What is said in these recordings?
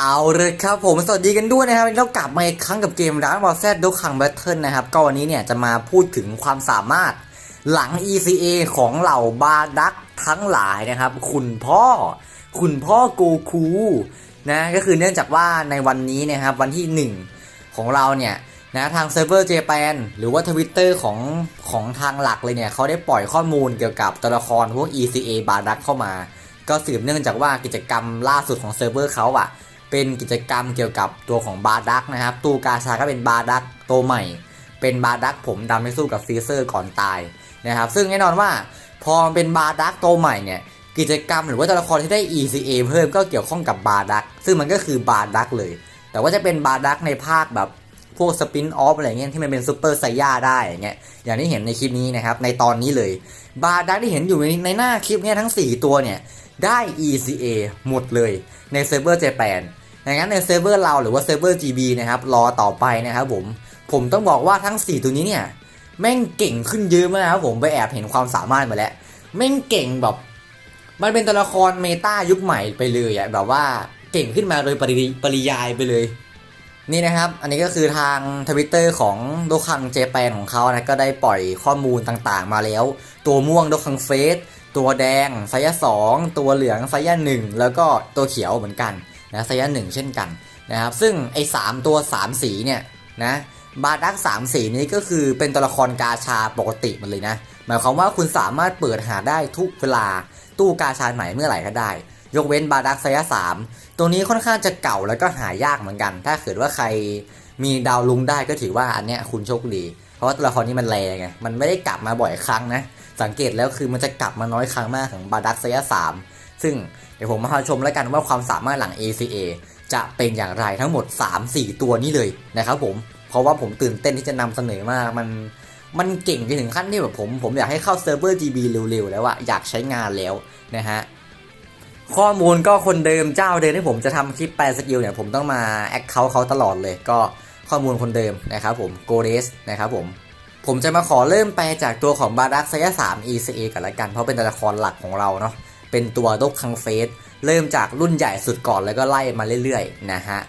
เอาเลยครับผมสวัสดีกันด้วยนะครับวันนี้เรากลับมาอีกครั้งกับเกมร้านวอลแซดดคังแบทเทิลนะครับก็วันนี้เนี่ยจะมาพูดถึงความสามารถหลัง ECA ของเหล่าบาดักทั้งหลายนะครับ คุณพ่อ คุณพ่อโกคูนะก็คือเนื่องจากว่าในวันนี้นะครับวันที่ 1 ของเราเนี่ยนะทางเซิร์ฟเวอร์เจแปนหรือว่าทวิตเตอร์ของของทางหลักเลยเนี่ยเขาได้ปล่อยข้อมูลเกี่ยวกับตัวละครพวก ECA บาดักเข้ามา ก็สืบเนื่องจากว่ากิจกรรมล่าสุดของเซิร์ฟเวอร์เขาอะ เป็นกิจกรรมเกี่ยวกับตัวของบาดักนะครับตูกาชาก็เป็นบาดักตัวใหม่ เป็นบาดักผมดำไปสู้กับฟรีเซอร์ก่อนตายนะครับ ซึ่งแน่นอนว่าพอเป็นบาดักตัวใหม่เนี่ยกิจกรรมหรือว่าตัวละครที่ได้ ECA เพิ่มก็เกี่ยวข้องกับบาดักซึ่งมันก็คือบาดักเลย แต่ว่าจะเป็นบาดักในภาคแบบพวกสปินออฟอะไรเงี้ยที่มันเป็นซูเปอร์ไซย่าได้อย่างเงี้ยอย่างที่เห็นในคลิปนี้นะครับ ในตอนนี้เลย บาดักที่เห็นอยู่ในในหน้าคลิปเนี้ยทั้ง 4 ตัวเนี่ย ได้ ECA หมดเลยในเซิร์ฟเวอร์เจแปน ดังนั้นในเซิร์ฟเวอร์เราหรือว่าเซิร์ฟเวอร์ GB นะครับรอต่อไปนะครับผม ผมต้องบอกว่าทั้ง 4 ตัวนี้เนี่ย แม่งเก่งขึ้นเยอะมากครับผมไปแอบเห็นความสามารถมาแล้ว แม่งเก่งแบบ มันเป็นตัวละครเมตายุคใหม่ไปเลยอะแบบว่าเก่งขึ้นมาโดยปริปริยายไปเลย นี่นะครับ อันนี้ก็คือทางทวิตเตอร์ของโดคังเจแปนของเขานะก็ได้ปล่อยข้อมูลต่างๆ มาแล้ว ตัวม่วงโดคังเฟสตัวแดงไซยะสองตัวเหลืองไซยะหนึ่งแล้วก็ตัวเขียวเหมือนกัน นะไซยะหนึ่งเช่นกันนะครับซึ่งไอ้สามตัวสามสีเนี่ยนะบาดักสามสีนี้ก็คือเป็นตัวละครกาชาปกติหมันเลยนะหมายความว่าคุณสามารถเปิดหาได้ทุกเวลาตู้กาชาไหนเมื่อไหร่ก็ได้ ยกเว้นบาดักไซยะสามตัวนี้ค่อนข้างจะเก่าแล้วก็หายากเหมือนกัน ถ้าเกิดว่าใครมีดาวลุงได้ก็ถือว่าอันเนี้ยคุณโชคดี เพราะว่าตัวละครนี้มันแรงไงมันไม่ได้กลับมาบ่อยครั้งนะสังเกตแล้วคือมันจะกลับมาน้อยครั้งมากของบาดักไซยะสาม ซึ่งเดี๋ยวผมมาชมแล้วกันว่าความสามารถหลัง ACA จะเป็นอย่างไรทั้งหมด 3-4 ตัวนี้เลยนะครับผมเพราะว่าผมตื่นเต้นที่จะนำเสนอมากมันมันเก่งไปถึงขั้นที่แบบผม ผมอยากให้เข้าเซิร์ฟเวอร์ GB เร็วๆ แล้วอะอยากใช้งานแล้วนะฮะ ข้อมูลก็คนเดิมเจ้าเดิมที่ผมจะทำคลิปแปลสกิลเนี่ย ผมต้องมาแอคเคาท์เขาตลอดเลย ก็ข้อมูลคนเดิมนะครับผมโกเดสนะครับผม ผมจะมาขอเริ่มแปลจากตัวของบาดักไซยะ3 ECA กันละกัน เพราะเป็นตัวละครหลักของเราเนาะ เป็นตัวดกคังเฟสเริ่มจากรุ่นใหญ่สุดก่อนแล้วก็ไล่มาเรื่อยๆนะฮะ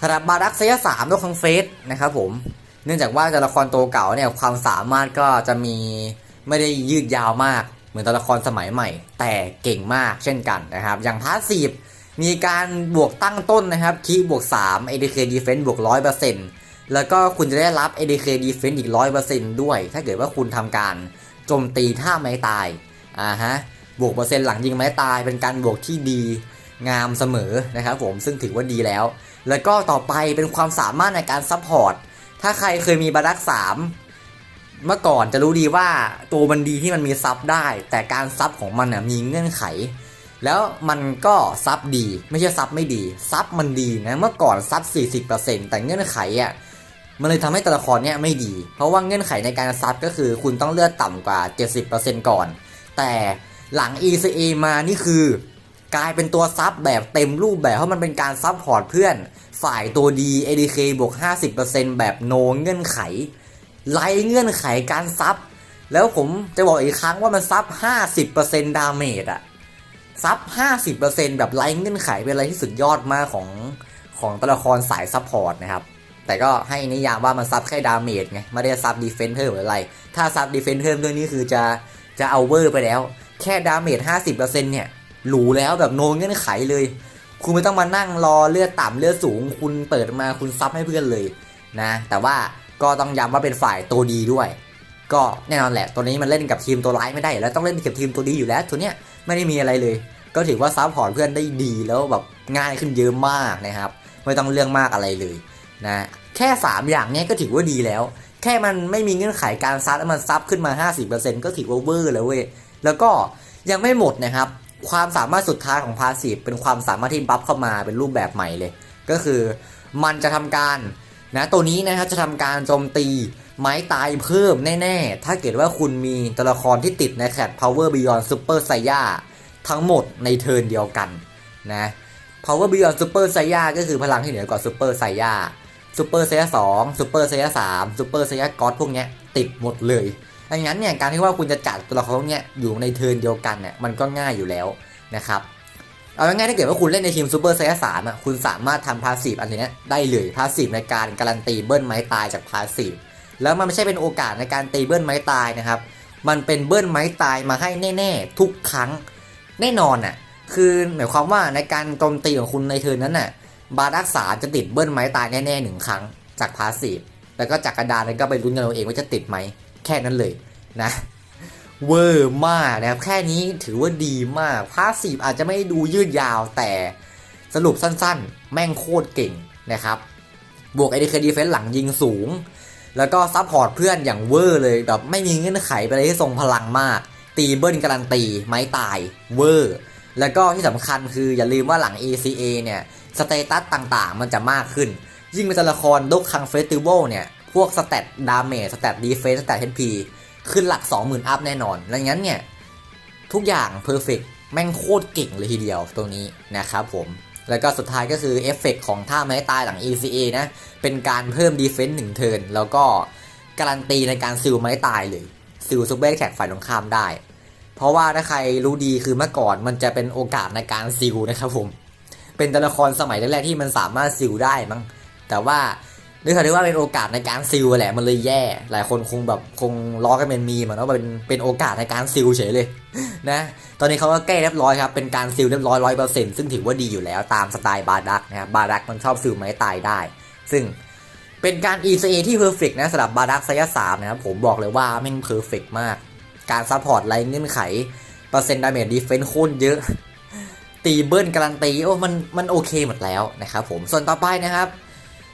สำหรับบาดักไซยะ3ดกคังเฟสนะครับผมเนื่องจากว่าตัวละครตัวเก่าเนี่ยความสามารถก็จะมีไม่ได้ยืดยาวมากเหมือนตัวละครสมัยใหม่ แต่เก่งมากเช่นกันนะครับ อย่างพาสซีฟมีการบวกตั้งต้นนะครับคีบวก 3 ADK Defense บวก 100%แล้วก็คุณจะได้รับ ADK Defense อีก 100%ด้วย ถ้าเกิดว่าคุณทำการโจมตีท่าไม้ตายอ่าฮะ บวกเปอร์เซ็นต์หลังยิงไม้ตายเป็นการบวกที่ดีงามเสมอนะครับผมซึ่งถือว่าดีแล้ว แล้วก็ต่อไปเป็นความสามารถในการซัพพอร์ตถ้าใครเคยมีบารักสามเมื่อก่อนจะรู้ดีว่าตัวมันดีที่มันมีซับได้ แต่การซับของมันน่ะมีเงื่อนไข แล้วมันก็ซับดีไม่ใช่ซับไม่ดีซับมันดีนะเมื่อก่อนซับ 40%แต่เงื่อนไขอะมันเลยทำให้ตัวละครเนี้ยไม่ดี เพราะว่าเงื่อนไขในการซับก็คือคุณต้องเลือดต่ำกว่า 70%ก่อน แต่ หลัง ECA มานี่คือกลายเป็นตัวซับแบบเต็มรูปแบบ เพราะมันเป็นการซับพอร์ตเพื่อน ฝ่ายตัวดี ADK บวก 50%แบบโนเงื่อนไขไล่เงื่อนไขการซับ แล้วผมจะบอกอีกครั้งว่ามันซับ 50%ดาเมจอะซับ 50%แบบไล่เงื่อนไขเป็นอะไรที่สุดยอดมากของของตัวละครสายซับพอร์ตนะครับ แต่ก็ให้นิยามว่ามันซับแค่ดาเมจไง ไม่ได้ซับดีเฟนเทอร์หรืออะไร ถ้าซับดีเฟนเทอร์เรื่องนี้คือจะจะเอาเวอร์ไปแล้ว แค่ดาเมจ50%เนี่ยหรูแล้วแบบโนเงื่อนไขเลย คุณไม่ต้องมานั่งรอเลือดต่ำเลือดสูง คุณเปิดมาคุณซับให้เพื่อนเลยนะ แต่ว่าก็ต้องย้ำว่าเป็นฝ่ายตัวดีด้วย ก็แน่นอนแหละ ตัวนี้มันเล่นกับทีมตัวร้ายไม่ได้ แล้วต้องเล่นกับทีมตัวดีอยู่แล้วตัวเนี้ยไม่ได้มีอะไรเลย ก็ถือว่าซับพอร์ตเพื่อนได้ดีแล้วแบบง่ายขึ้นเยอะมากนะครับ ไม่ต้องเรื่องมากอะไรเลยนะแค่ 3 อย่างเนี้ยก็ถือว่าดีแล้ว แค่มันไม่มีเงื่อนไขการซับแล้วมันซับขึ้นมา 50%ก็ถือว่าเวอร์แล้วเว้ย แล้วก็ยังไม่หมดนะครับ ความสามารถสุดท้ายของพาสีฟเป็นความสามารถที่บัฟเข้ามาเป็นรูปแบบใหม่เลย ก็คือมันจะทำการนะตัวนี้นะครับจะทำการโจมตีไม้ตายเพิ่มแน่ ๆ ถ้าเกิดว่าคุณมีตัวละครที่ติดในแคท Power Beyond Super Saiya ทั้งหมดในเทิร์นเดียวกันนะ Power Beyond Super Saiya ก็คือพลังที่เหนือกว่า Super Saiya Super Saiya 2 Super Saiya 3 Super Saiya God พวกนี้ติดหมดเลย ดังนั้นเนี่ยการที่ว่าคุณจะจัดตัวละครพวกเนี้ยอยู่ในเทิร์นเดียวกันเนี่ยมันก็ง่ายอยู่แล้วนะครับเอาง่ายๆถ้าเกิดว่าคุณเล่นในทีมซูเปอร์ไซส์สามอะคุณสามารถทำพาสซีฟอันนี้ได้เลยพาสซีฟในการการันตีเบิ้ลไม้ตายจากพาสซีฟแล้วมันไม่ใช่เป็นโอกาสในการตีเบิ้ลไม้ตายนะครับ มันเป็นเบิ้ลไม้ตายมาให้แน่ ๆ ทุกครั้งแน่นอนอะคือหมายความว่าในการโจมตีของคุณในเทิร์นนั้นน่ะบารักษาจะติดเบิ้ลไม้ตายแน่ๆหนึ่งครั้งจากพาสซีฟแล้วก็จากกระดานนั้นก็ไปลุ้นกันเอาเองว่าจะติดไหม แค่นั้นเลยนะเวอร์มากนะครับแค่นี้ถือว่าดีมากพาสซีฟอาจจะไม่ดูยืดยาวแต่สรุปสั้นๆ แม่งโคตรเก่งนะครับ บวก ADK Defense หลังยิงสูง แล้วก็ซัพพอร์ตเพื่อนอย่างเวอร์เลยแบบไม่มีเงื่อนไขไปเลยที่ทรงพลังมาก ตีเบิ้ลการันตี ไม้ตายเวอร์ แล้วก็ที่สำคัญคืออย่าลืมว่าหลัง ACA เนี่ย สเตตัสต่างๆ มันจะมากขึ้น ยิ่งเป็นตัวละครดกคังเฟสติวัลเนี่ย พวกสเตตดาเมจสเตตดีเฟนส์สเตตเฮพีขึ้นหลัก 20,000 อัพแน่นอนดังนั้นเนี่ย ทุกอย่างเพอร์เฟกแม่งโคตรเก่งเลยทีเดียวตรงนี้นะครับผม แล้วก็สุดท้ายก็คือเอฟเฟกของท่าไม้ตายหลัง ECA นะ เป็นการเพิ่มดีเฟนส์หนึ่งเทิร์นแล้วก็การันตีในการซิลไม้ตายเลยซิลซุเปอร์แขกฝ่ายตรงข้ามได้ เพราะว่าถ้าใครรู้ดีคือเมื่อก่อนมันจะเป็นโอกาสในการซิลนะครับผม เป็นตัวละครสมัยแรกๆที่มันสามารถซิลได้มั้งแต่ว่า ด้วยความที่ว่าเป็นโอกาสในการซิลแหละมันเลยแย่ หลายคนคงแบบคงล้อกันเป็นมีมันว่าเป็นเป็นโอกาสในการซิลเฉยเลยนะตอนนี้เขาก็แก้เรียบร้อยครับเป็นการซิลเรียบร้อยร้อยเปอร์เซ็นต์ซึ่งถือว่าดีอยู่แล้วตามสไตล์บาดักนะครับบาดักมันชอบซิลไม้ตายได้ ซึ่งเป็นการ ECA ที่เพอร์เฟกนะสำหรับบาดักไซส์สามนะครับผมบอกเลยว่าแม่งเพอร์เฟกมาก การซัพพอร์ตไรเงื่อนไขเปอร์เซ็นต์ดาเมจดีเฟนส์โคตรเยอะตีเบิ้ลการันตีโอ้มันมันโอเคหมดแล้วนะครับผมส่วนต่อไปนะครับ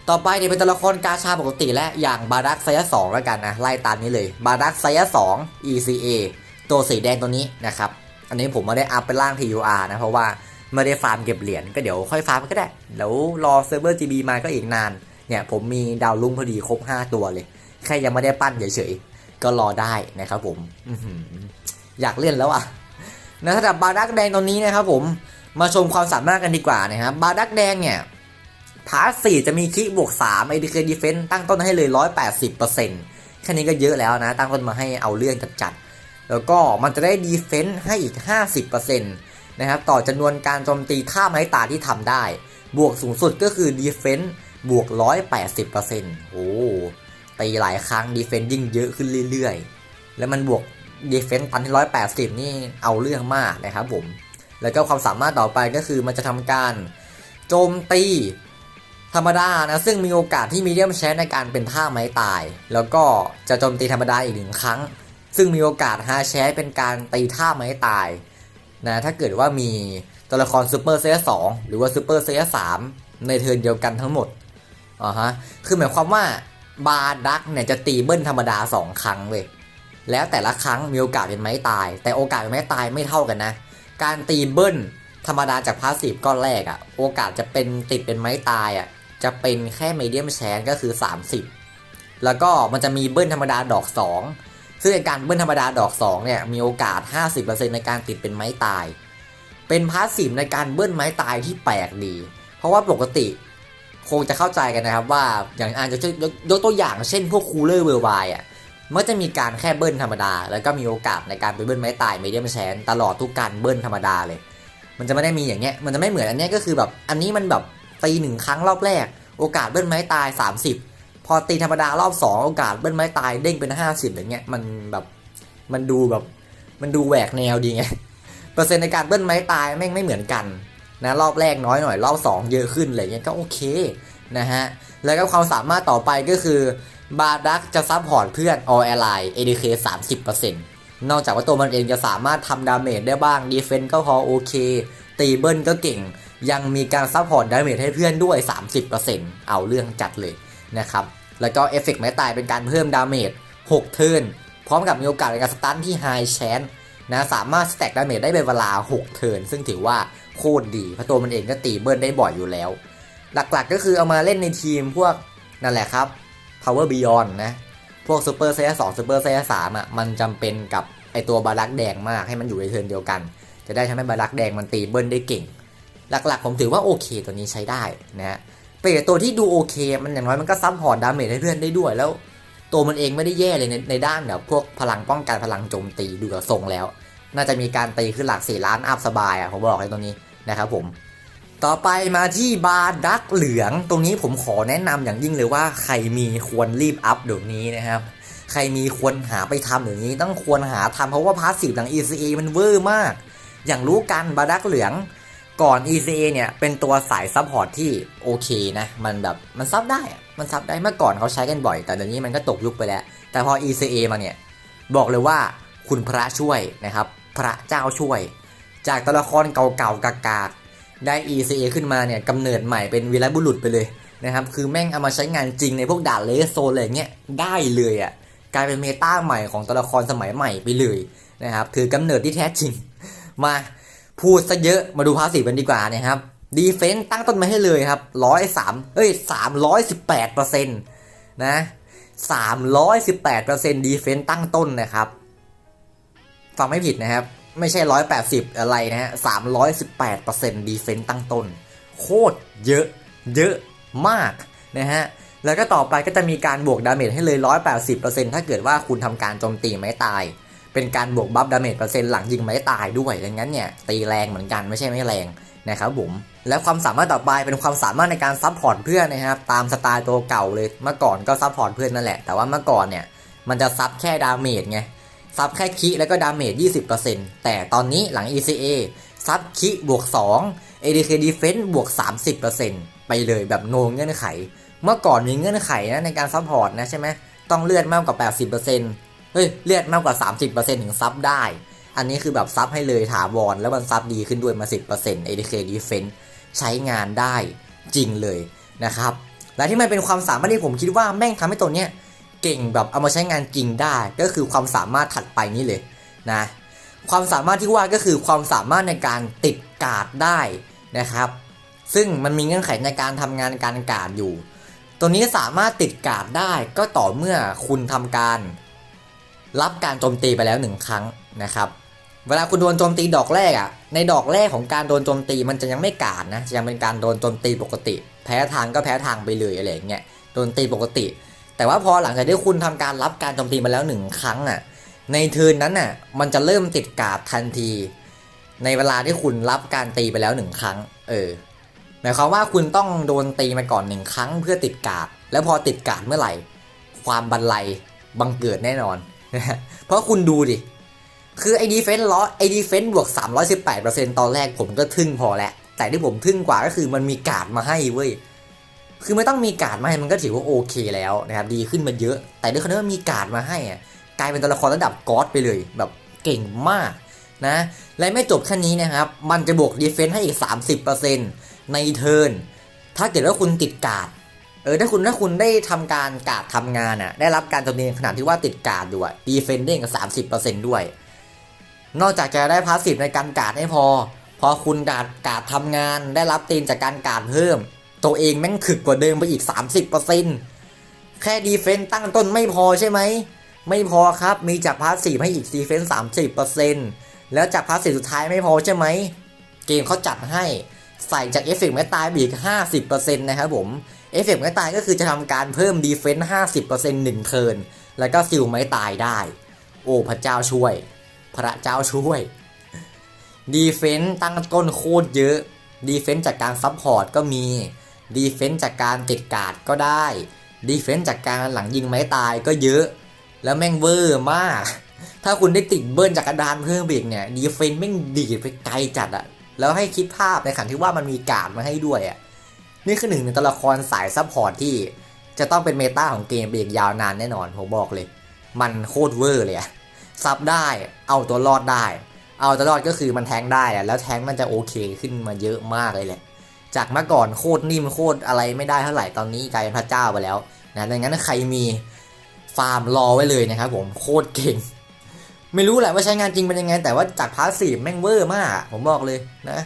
ต่อไปเนี่ยเป็นตัวละครกาชาปกติและอย่างบาดักไซยะสองแล้วกันนะไล่ตามนี้เลยบาดักไซยะสอง ECA ตัวสีแดงตัวนี้นะครับ อันนี้ผมไม่ได้อัพเป็นร่าง TUR นะ เพราะว่าไม่ได้ฟาร์มเก็บเหรียญก็เดี๋ยวค่อยฟาร์มก็ได้เดี๋ยวรอเซิร์ฟเวอร์ GB มาก็อีกนาน เนี่ยผมมีดาวลุ่งพอดีครบ 5 ตัวเลย แค่ยังไม่ได้ปั้นเฉยๆก็รอได้นะครับผมอยากเล่นแล้วอะนะสำหรับบาดักแดงตัวนี้นะครับผมมาชมความสามารถกันดีกว่านะครับบาดักแดงเนี่ย พาร์ทสี่จะมีคิกบวก3 ADK Defense ตั้งต้นให้เลย180%แค่นี้ก็เยอะแล้วนะ ตั้งต้นมาให้เอาเรื่องจัดๆแล้วก็มันจะได้ Defense ให้อีก50%นะครับต่อจำนวนการโจมตีท่าไม้ตาที่ทำได้ บวกสูงสุดก็คือ Defense บวก180%โอ้ตีหลายครั้ง Defense ยิ่งเยอะขึ้นเรื่อยๆ แล้วมันบวก Defense ตันที่180นี่เอาเรื่องมากนะครับผม แล้วก็ความสามารถต่อไปก็คือมันจะทำการโจมตี ธรรมดานะ ซึ่งมีโอกาสที่มีเดียมแชนในการเป็นท่าไม้ตาย แล้วก็จะโจมตีธรรมดาอีกหนึ่งครั้ง ซึ่งมีโอกาสฮาแชเป็นการตีท่าไม้ตายนะถ้าเกิดว่ามีตัวละครซูเปอร์เซียสองหรือว่าซูเปอร์เซียสามในเทิร์นเดียวกันทั้งหมดอ่าฮะคือหมายความว่าบาดักเนี่ยจะตีเบิ้ลธรรมดา 2 ครั้งเว้ยแล้วแต่ละครั้งมีโอกาสเป็นไม้ตาย แต่โอกาสเป็นไม้ตายไม่เท่ากันนะ การตีเบิ้ลธรรมดาจากพาสซีฟก้อนแรกอะโอกาสจะเป็นติดเป็นไม้ตายอะ จะเป็นแค่มีเดียมแชนก็คือ 30 แล้วก็มันจะมีเบิ้ลธรรมดาดอก 2 ซึ่งการเบิ้ลธรรมดาดอก 2 เนี่ย มีโอกาส 50%ในการติดเป็นไม้ตาย เป็นพาสซีฟในการเบิ้ลไม้ตายที่แปลกดี เพราะว่าปกติคงจะเข้าใจกันนะครับว่าอย่างอาจจะยกยกตัวอย่างเช่นพวกคูลเลอร์เวอร์ไวอะมันจะมีการแค่เบิ้ลธรรมดา แล้วก็มีโอกาสในการไปเบิ้ลไม้ตายมีเดียมแชนตลอดทุกการเบิ้ลธรรมดาเลย มันจะไม่ได้มีอย่างเงี้ยมันจะไม่เหมือนอันเนี้ยก็คือแบบอันนี้มันแบบ ตีหนึ่งครั้งรอบแรก โอกาสเบิ้ลไม้ตาย 30 พอตีธรรมดารอบ 2 โอกาสเบิ้ลไม้ตายเด้งเป็น 50อย่างเงี้ยมันแบบมันดูแบบมันดูแหวกแนวดีไงเปอร์เซ็นต์ในการเบิ้ลไม้ตายแม่งไม่เหมือนกันนะรอบแรกน้อยหน่อยรอบ 2 เยอะขึ้นอะไรเงี้ยก็โอเคนะฮะแล้วก็ความสามารถต่อไปก็คือบาดักจะซับพอร์ตเพื่อน all ally ADK 30%นอกจากว่าตัวมันเองจะสามารถทำดาเมจได้บ้างดีเฟนต์ก็พอโอเค ตีเบิ้ลก็เก่ง ยังมีการซัพพอร์ตดาเมจให้เพื่อนด้วย 30%เอาเรื่องจัดเลยนะครับ แล้วก็เอฟเฟกต์ไม้ตายเป็นการเพิ่มดาเมจ6เทิร์นพร้อมกับมีโอกาสในการสตันที่ไฮแชนนะสามารถสแต็กดาเมจได้เป็นเวลา 6 เทิร์นซึ่งถือว่าโคตรดีเพราะตัวมันเองก็ตีเบิลได้บ่อยอยู่แล้ว หลักๆก็คือเอามาเล่นในทีมพวกนั่นแหละครับ Power Beyond นะพวกซูเปอร์ไซส์สองซูเปอร์ไซส์สามอะมันจำเป็นกับไอตัวบารักแดงมากให้มันอยู่ในเทิร์นเดียวกัน จะได้ทำให้บารักแดงมันตีเบิ้ลได้เก่ง หลักๆ ผมถือว่าโอเคตัวนี้ใช้ได้นะฮะเป็นตัวที่ดูโอเค มันอย่างน้อยมันก็ซับพอร์ตดาเมจให้เพื่อนได้ด้วย แล้ว ตัวมันเองไม่ได้แย่เลยในในด้านแบบพวกพลังป้องกันพลังโจมตีดูกับทรงแล้ว น่าจะมีการตีขึ้นหลักสี่ล้านอัพสบายอะผมบอกเลยตัวนี้นะครับผมต่อไปมาที่บาร์ดักเหลือง ตรงนี้ผมขอแนะนำอย่างยิ่งเลยว่าใครมีควรรีบอัพเดี๋ยวนี้นะครับ ใครมีควรหาไปทำเดี๋ยวนี้ต้องควรหาทำเพราะว่าพาสซีฟหลัง ECA มันเวอร์มาก อย่างรู้กันบาร์ดักเหลือง ก่อน ECA เนี่ยเป็นตัวสายซัพพอร์ตที่โอเคนะ มันแบบมันซับได้ มันซับได้เมื่อก่อนเขาใช้กันบ่อย แต่เดี๋ยวนี้มันก็ตกยุคไปแล้ว แต่พอ ECA มาเนี่ย บอกเลยว่าคุณพระช่วยนะครับ พระเจ้าช่วย จากตัวละครเก่าๆกากๆได้ ECA ขึ้นมาเนี่ยกำเนิดใหม่เป็นวีรบุรุษไปเลยนะครับ คือแม่งเอามาใช้งานจริงในพวกด่านเลสโซนอะไรเงี้ยได้เลยอะ่ะกลายเป็นเมตาใหม่ของตัวละครสมัยใหม่ไปเลยนะครับ ถือกำเนิดที่แท้จริงมา พูดซะเยอะมาดูภาษีกันดีกว่านะครับดีเฟนต์ตั้งต้นมาให้เลยครับร้อยสามเอ้ยสามร้อยสิบแปดเปอร์เซ็นต์นะสามร้อยสิบแปดเปอร์เซ็นต์ดีเฟนต์ตั้งต้นนะครับฟังไม่ผิดนะครับ ไม่ใช่ร้อยแปดสิบอะไรนะฮะสามร้อยสิบแปดเปอร์เซ็นต์ดีเฟนต์ตั้งต้น โคตรเยอะ เยอะมากนะฮะแล้วก็ต่อไปก็จะมีการบวกดาเมจให้เลย 180%ถ้าเกิดว่าคุณทำการโจมตีไม้ตาย เป็นการบวกบัฟดาเมจเปอร์เซ็นต์หลังยิงไม้ตายด้วยดังนั้นเนี่ยตีแรงเหมือนกันไม่ใช่ไม่แรงนะครับผมและความสามารถต่อไปเป็นความสามารถในการซับพอร์ตเพื่อนนะครับตามสไตล์ตัวเก่าเลยเมื่อก่อนก็ซับพอร์ตเพื่อนนั่นแหละแต่ว่าเมื่อก่อนเนี่ยมันจะซับแค่ดาเมจไงซับแค่คิแล้วก็ดาเมจ 20%แต่ตอนนี้หลัง ECA ซับคิบวก 2 ADK Defense บวก 30%ไปเลยแบบโนเงื่อนไข เมื่อก่อนมีเงื่อนไขนะในการซัพพอร์ตนะใช่ไหมต้องเลือดมากกว่า 80% เฮ้ยเลือดมากกว่า 30%ถึงซับได้ อันนี้คือแบบซับให้เลยถาวรแล้วมันซับดีขึ้นด้วยมา 10% ADK Defense ใช้งานได้จริงเลยนะครับ และที่มันเป็นความสามารถที่ผมคิดว่าแม่งทำให้ตัวเนี้ยเก่งแบบเอามาใช้งานจริงได้ก็คือความสามารถถัดไปนี่เลยนะความสามารถที่ว่าก็คือความสามารถในการติดกาดได้นะครับ ซึ่งมันมีเงื่อนไขในการทำงานการกาดอยู่ ตัวนี้สามารถติดกาดได้ก็ต่อเมื่อคุณทำการ รับการโจมตีไปแล้วหนึ่งครั้งนะครับ เวลาคุณโดนโจมตีดอกแรกอะ่ะ ในดอกแรกของการโดนโจมตีมันจะยังไม่กาดนะจะยังเป็นการโดนโจมตีปกติ แพ้ทางก็แพ้ทางไปเลยอะไรอย่างเงี้ยโดนตีปกติ แต่ว่าพอหลังจากที่คุณทำการรับการโจมตีมาแล้วหนึ่งครั้งอะในเทิร์นนั้นน่ะมันจะเริ่มติดกาดทันที ในเวลาที่คุณรับการตีไปแล้วหนึ่งครั้ง เออหมายความว่าคุณต้องโดนตีมาก่อนหนึ่งครั้งเพื่อติดกาดแล้วพอติดกาดเมื่อไหร่ ความบันไลบังเกิดแน่นอน เพราะคุณดูดิ คือไอ้ดีเฟนต์ล้อไอ้ดีเฟนต์บวก 318%ตอนแรกผมก็ทึ่งพอแล้วแต่ที่ผมทึ่งกว่าก็คือมันมีการ์ดมาให้เว้ย คือไม่ต้องมีการ์ดมาให้มันก็ถือว่าโอเคแล้วนะครับดีขึ้นมาเยอะ แต่ด้วยคนที่ว่ามีการ์ดมาให้อะกลายเป็นตัวละครระดับก๊อดไปเลย แบบเก่งมากนะ และไม่จบแค่นี้นะครับ มันจะบวกดีเฟนส์ให้อีก 30%ในเทิร์น ถ้าเกิดว่าคุณติดการ์ด เออถ้าคุณถ้าคุณได้ทำการกาดทำงานอะได้รับการโจมตีในขณะที่ว่าติดการ์ดอยู่อะดีเฟนได้กับ30%ด้วย นอกจากจะได้พาสซีฟในการกาดไม่พอ พอคุณกาดกาดทำงาน ได้รับตีนจากการกาดเพิ่ม ตัวเองแม่งขึกกว่าเดิมไปอีก 30%แค่ดีเฟนตั้งต้นไม่พอใช่ไหมไม่พอครับมีจากพาสซีฟให้อีกดีเฟนต์30%แล้วจากพาสซีฟสุดท้ายไม่พอใช่ไหมเกมเขาจัดให้ใส่จากเอฟเฟกต์ไม่ตายไปอีก50%นะครับผม เอฟเฟกต์ไม่ตายก็คือจะทำการเพิ่มดีเฟนต์50%หนึ่งเทิร์นแล้วก็ซิลไม่ตายได้ โอ้พระเจ้าช่วย พระเจ้าช่วย ดีเฟนต์ตั้งต้นโคตรเยอะ ดีเฟนต์จากการซับพอร์ตก็มี ดีเฟนต์จากการติดการ์ดก็ได้ ดีเฟนต์จากการหลังยิงไม้ตายก็เยอะ แล้วแม่งเวอร์มาก ถ้าคุณได้ติดเบิร์นจากกระดานเพิ่มอีกเนี่ย ดีเฟนต์แม่งดีดไปไกลจัดอะแล้วให้คิดภาพในขันที่ว่ามันมีการ์ดมาให้ด้วยอะ นี่คือหนึ่งในตัวละครสายซับพอร์ตที่จะต้องเป็นเมตาของเกมไปอีกยาวนานแน่นอน ผมบอกเลย มันโคตรเวอร์เลยอะซับได้ เอาตัวรอดได้ เอาตัวรอดก็คือมันแทงได้อะแล้วแทงมันจะโอเคขึ้นมาเยอะมากเลยแหละ จากเมื่อก่อนโคตรนิ่มโคตรอะไรไม่ได้เท่าไหร่ตอนนี้กลายเป็นพระเจ้าไปแล้วนะดังนั้นใครมีฟาร์มรอไว้เลยนะครับผมโคตรเก่ง ไม่รู้แหละว่าใช้งานจริงเป็นยังไง แต่ว่าจากพาสซีฟแม่งเวอร์มาก ผมบอกเลยนะ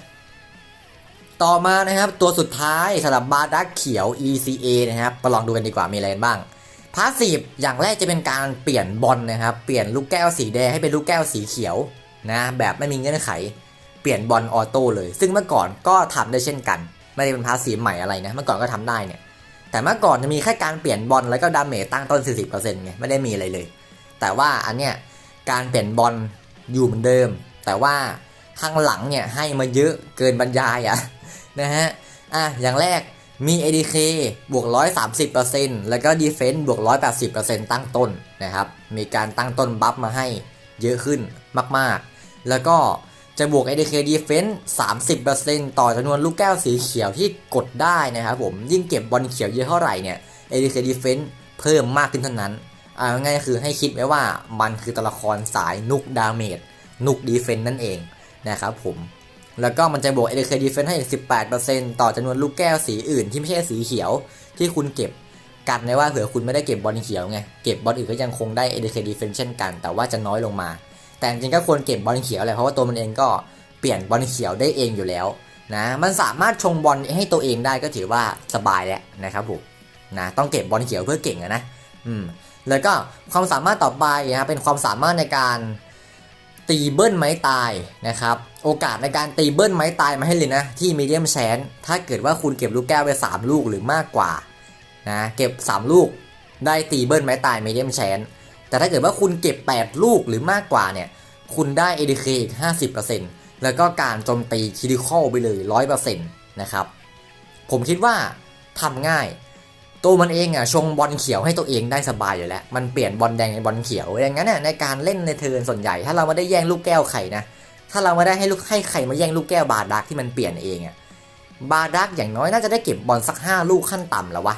ต่อมานะครับตัวสุดท้ายสำหรับบาร์ดักเขียว ECA นะครับมาลองดูกันดีกว่ามีอะไรกันบ้างพาสซีฟอย่างแรกจะเป็นการเปลี่ยนบอลนะครับเปลี่ยนลูกแก้วสีแดงให้เป็นลูกแก้วสีเขียวนะแบบไม่มีเงื่อนไข เปลี่ยนบอลออโต้เลย ซึ่งเมื่อก่อนก็ทำได้เช่นกัน ไม่ได้เป็นพาสซีฟใหม่อะไรนะเมื่อก่อนก็ทำได้เนี่ยแต่เมื่อก่อนจะมีแค่การเปลี่ยนบอลแล้วก็ดาเมจตั้งต้น 40%ไงไม่ได้มีอะไรเลย แต่ว่าอันเนี้ยการเปลี่ยนบอลอยู่เหมือนเดิม แต่ว่าข้างหลังเนี่ยให้มาเยอะเกินบรรยายอะ นะฮะ อะ อย่างแรกมี ADK บวก 130%แล้วก็ Defense บวก 180%ตั้งต้นนะครับ มีการตั้งต้นบัฟมาให้เยอะขึ้นมากๆ แล้วก็จะบวก ADK Defense 30%ต่อจำนวนลูกแก้วสีเขียวที่กดได้นะครับผม ยิ่งเก็บบอลเขียวเยอะเท่าไหร่เนี่ย ADK Defense เพิ่มมากขึ้นเท่านั้นอ่าง่ายคือให้คิดไว้ว่ามันคือตัวละครสายนุกดาเมจนุกดีเฟนนั่นเองนะครับผม แล้วก็มันจะบวก ADK Defense ให้อีก 18%ต่อจำนวนลูกแก้วสีอื่นที่ไม่ใช่สีเขียวที่คุณเก็บกันไว้ว่าเผื่อคุณไม่ได้เก็บบอลเขียวไง เก็บบอลอื่นก็ยังคงได้ ADK Defense เช่นกัน แต่ว่าจะน้อยลงมา แต่จริงๆก็ควรเก็บบอลเขียวแหละเพราะว่าตัวมันเองก็เปลี่ยนบอลเขียวได้เองอยู่แล้วนะมันสามารถชงบอลให้ตัวเองได้ก็ถือว่าสบายแล้วนะครับผมนะต้องเก็บบอลเขียวเพื่อเก่งนะอืมแล้วก็ความสามารถต่อไปนะครับเป็นความสามารถในการ ตีเบิ้ลไม้ตายนะครับ โอกาสในการตีเบิ้ลไม้ตายมาให้เลยนะ ที่มีเดียมแชนถ้าเกิดว่าคุณเก็บลูกแก้วไป 3 ลูกหรือมากกว่านะเก็บ 3 ลูกได้ตีเบิ้ลไม้ตายมีเดียมแชนแต่ถ้าเกิดว่าคุณเก็บ 8 ลูกหรือมากกว่าเนี่ยคุณได้ ADK อีก 50%แล้วก็การโจมตีคิดิคอลไปเลย 100%นะครับผมคิดว่าทำง่าย ตัวมันเองอะชงบอลเขียวให้ตัวเองได้สบายอยู่แล้ว มันเปลี่ยนบอลแดงเป็นบอลเขียวอย่างนั้นน่ะในการเล่นในเทิร์นส่วนใหญ่ ถ้าเราไม่ได้แย่งลูกแก้วไข่นะ ถ้าเราไม่ได้ให้ลูกให้ไข่มาแย่งลูกแก้วบาดักที่มันเปลี่ยนเองอะ บาดักอย่างน้อยน่าจะได้เก็บบอลสัก 5 ลูกขั้นต่ำแล้ววะ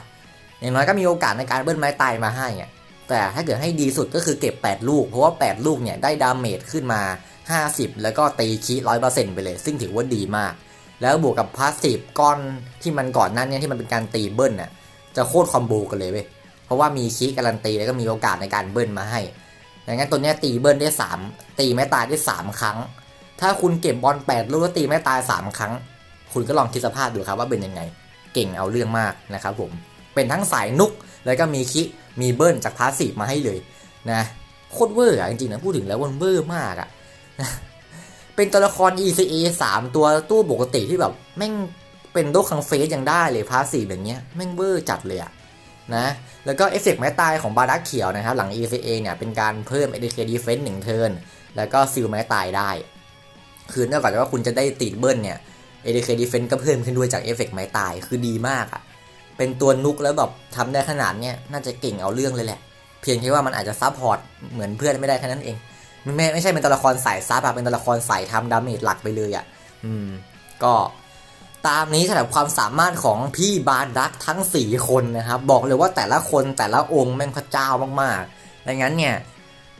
อย่างน้อยก็มีโอกาสในการเบิ้ลไม้ตายมาให้อะ แต่ถ้าเกิดให้ดีสุดก็คือเก็บ 8 ลูก เพราะว่า 8 ลูกเนี่ยได้ดาเมจขึ้นมา 50 แล้วก็ตีคีร้อยเปอร์เซ็นต์ไปเลย ซึ่งถือว่าดีมาก แล้วบวกกับพาสซีฟก้อนที่มันก่อนนั้นเนี่ยที่มันเป็นการตีเบิ้ลน่ะ จะโคตรคอมโบกันเลยเว้ยเพราะว่ามีคีการันตีแล้วก็มีโอกาสในการเบิ้ลมาให้ดังนั้นตัวเนี้ยตีเบิ้ลได้ 3 ตีไม่ตายได้ 3 ครั้ง ถ้าคุณเก็บบอล8ลูกแล้วตีไม่ตาย 3 ครั้ง คุณก็ลองคิดสภาพดูครับว่าเป็นยังไง เก่งเอาเรื่องมากนะครับผม เป็นทั้งสายนุกแล้วก็มีคิมีเบิ้ลจากพาสซีฟมาให้เลยนะโคตรเวอร์อะจริงๆนะพูดถึงแล้วมันเวอร์มากอะนะเป็นตัวละคร ECA 3 ตัวตู้ปกติที่แบบแม่ง เป็นโดคังเฟสยังได้เลยพาสซีฟอย่างเงี้ยแม่งเวอร์จัดเลยอะนะแล้วก็เอฟเฟกต์ไม้ตายของบาดักเขียวนะครับ หลัง ECA เนี่ยเป็นการเพิ่ม ADK Defense 1เทิร์นแล้วก็ซิลไม้ตายได้ คือนอกจากว่าคุณจะได้ติดเบิ้ลเนี่ย ADK Defense ก็เพิ่มขึ้นด้วยจากเอฟเฟกต์ไม้ตายคือดีมากอะเป็นตัวนุกแล้วแบบทำได้ขนาดเนี้ยน่าจะเก่งเอาเรื่องเลยแหละ เพียงแค่ว่ามันอาจจะซับพอร์ตเหมือนเพื่อนไม่ได้แค่นั้นเองไม่ไม่ไม่ใช่เป็นตัวละครสายซับอะเป็นตัวละครสายทำดาเมจหลักไปเลยอะอืมก็ ตามนี้สำหรับความสามารถของพี่บาดักทั้ง 4 คนนะครับ บอกเลยว่าแต่ละคนแต่ละองค์แม่งพระเจ้ามากๆดังนั้นเนี่ย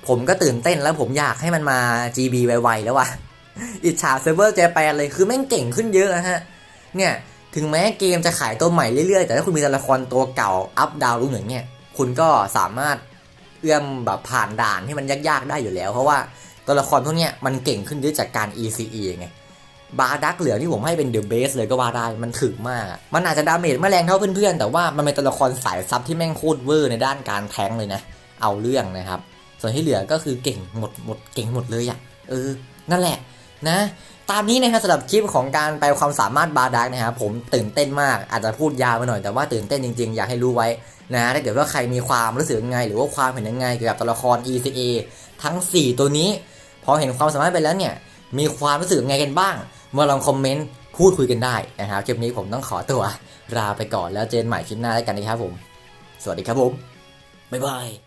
ผมก็ตื่นเต้นแล้วผมอยากให้มันมา GB ไวๆแล้วว่ะ อิจฉาเซิร์ฟเวอร์เจแปนเลยคือแม่งเก่งขึ้นเยอะนะฮะ เนี่ย ถึงแม้เกมจะขายตัวใหม่เรื่อยๆ แต่ถ้าคุณมีตัวละครตัวเก่าอัพดาวรุ่งอย่างเงี้ยคุณก็สามารถเอื้อมแบบผ่านด่านที่มันยากๆได้อยู่แล้ว เพราะว่าตัวละครพวกเนี้ยมันเก่งขึ้นเยอะจากการ ECE ไง บาดักเหลือที่ผมให้เป็นเดอะเบสเลยก็ว่าได้มันถึกมาก มันอาจจะดาเมจไม่แรงเท่าเพื่อนๆ แต่ว่ามันเป็นตัวละครสายซับที่แม่งโคตรเวอร์ในด้านการแทงเลยนะ เอาเรื่องนะครับ ส่วนที่เหลือก็คือเก่งหมดหมดเก่งหมดเลยอะเออ นั่นแหละนะตามนี้นะครับสำหรับคลิปของการไปความสามารถบาดักนะครับผมตื่นเต้นมากอาจจะพูดยาวไปหน่อยแต่ว่าตื่นเต้นจริงๆ อยากให้รู้ไว้นะถ้าเกิดว่าใครมีความรู้สึกยังไง หรือว่าความเห็นยังไงเกี่ยวกับตัวละคร ECA ทั้ง 4 ตัวนี้ พอเห็นความสามารถไปแล้วเนี่ยมีความรู้สึกยังไงกันบ้าง มาลองคอมเมนต์พูดคุยกันได้นะครับคลิปนี้ผมต้องขอตัวลาไปก่อนแล้วเจอกันใหม่คลิปหน้าแล้วกันนะครับผม สวัสดีครับผมบ๊ายบาย